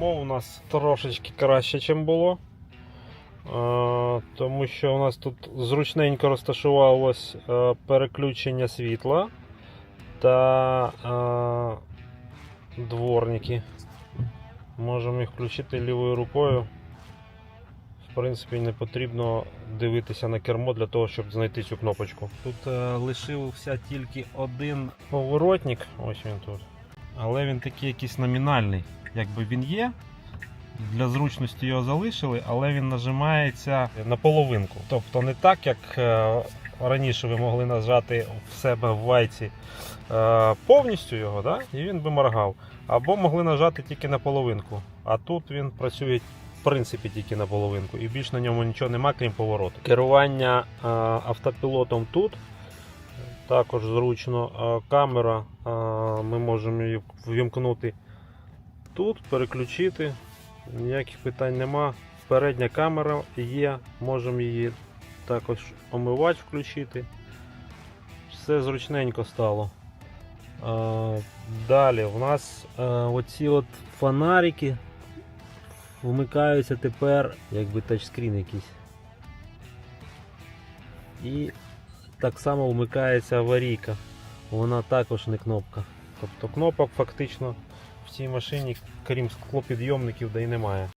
Кермо у нас трошечки краще, ніж було. Е, Тому що у нас тут зручненько розташувалось е, переключення світла та е, дворники. Можемо їх включити лівою рукою. В принципі, не потрібно дивитися на кермо для того, щоб знайти цю кнопочку. Тут лишився тільки один поворотник, ось він тут. Але він такий якийсь номінальний. Якби він є. Для зручності його залишили, але він нажимається на половинку. Тобто не так, як е, раніше ви могли нажати в себе в вайці е, повністю його, да? і він би моргав. Або могли нажати тільки на половинку. А тут він працює в принципі тільки на половинку. І більш на ньому нічого нема, крім повороту. Керування е, автопілотом тут також зручно. Камера, ми можемо її ввімкнути тут, переключити. Ніяких питань нема. Передня камера є, можемо її також омивач включити. Все зручненько стало. Далі в нас оці от фонарики вмикаються тепер, якби тачскрін якийсь. І так само вмикається аварійка. Вона також не кнопка. Тобто кнопок фактично в цій машині, крім склопідйомників, да й немає.